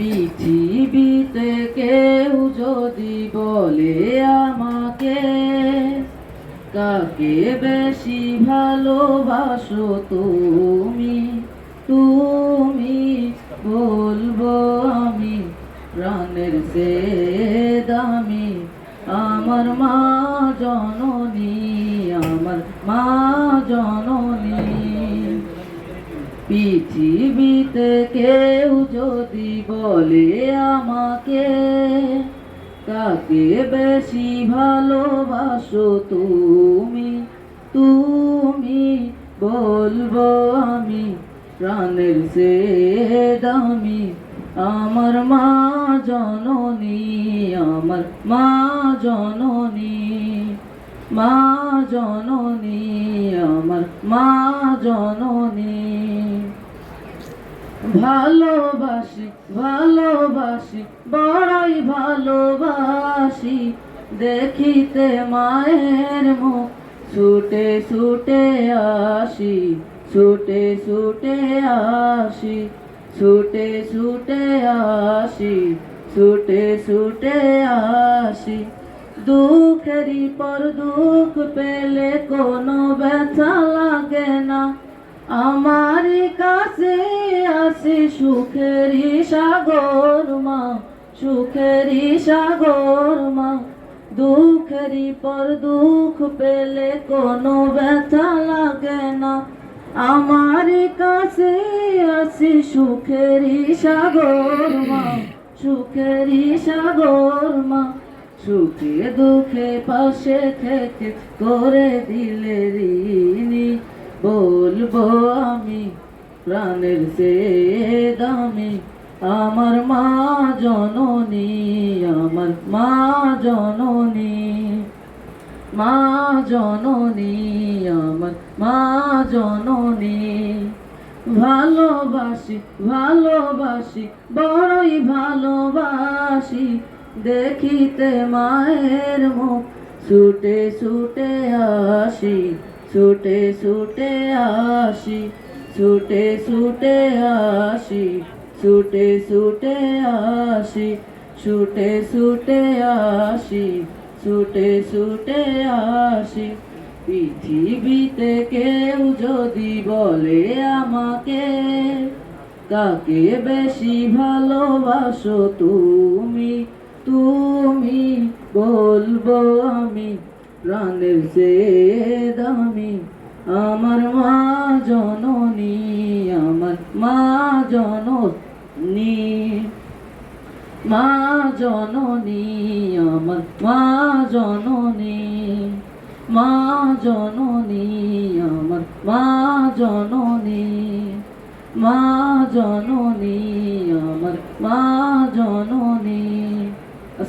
পৃথিবীতে কেউ যদি বলে আমাকে, কাকে বেশি ভালোবাসো তুমি? তুমি বলব আমি প্রাণের সে দামি আমার মা জননী, আমার মা জননী। পৃথিবীতে কেউ যদি বলে আমাকে কাকে বেশি ভালোবাসো তুমি তুমি বলব আমি, প্রাণের সে দামি, আমার মা জননী, আমার মা জননী। মা জননী, আমার মা জননী। ভালোবাসি ভালোবাসি, বড়ই ভালোবাসি। দেখিতে মায়ের মুখ, ছুটে ছুটে আসি, ছুটে ছুটে আসি, ছুটে ছুটে আসি, ছুটে ছুটে আসি। দুঃখেরই পর দুঃখ পেলে কোনো ব্যথা লাগে না। আমার কাছে আসে সুখেরই সাগর মা, সুখেরই সাগর মা। দুঃখেরই পর দুঃখ পেলে কোনো ব্যথা লাগে না। আমার কাছে আসে সুখেরই সাগর মা, সুখেরই সাগর মা। সুখে দুঃখে পাশে থেকে করে দিলে ঋণী। বলব আমি প্রাণের সে দামি, আমার মা জননী, আমার মা জননী। মা জননী, আমার মা জননী। ভালোবাসি ভালোবাসি, বড়ই ভালোবাসি দেখিতে মায়ের মুখ, ছুটে ছুটে আসি, ছুটে ছুটে আসি, ছুটে ছুটে আসি, ছুটে ছুটে আসি, ছুটে ছুটে আসি, ছুটে ছুটে আসি। পৃথিবীতে কেউ যদি বলে আমাকে, কাকে বেশি ভালোবাসো তুমি? তুমি বলব আমি, প্রাণের যে দামি আমার মা জননী, আমার মা জননী মা জননী, আমার মা জননী মা জননী, আমার মা জননী মা জননী, আমার মা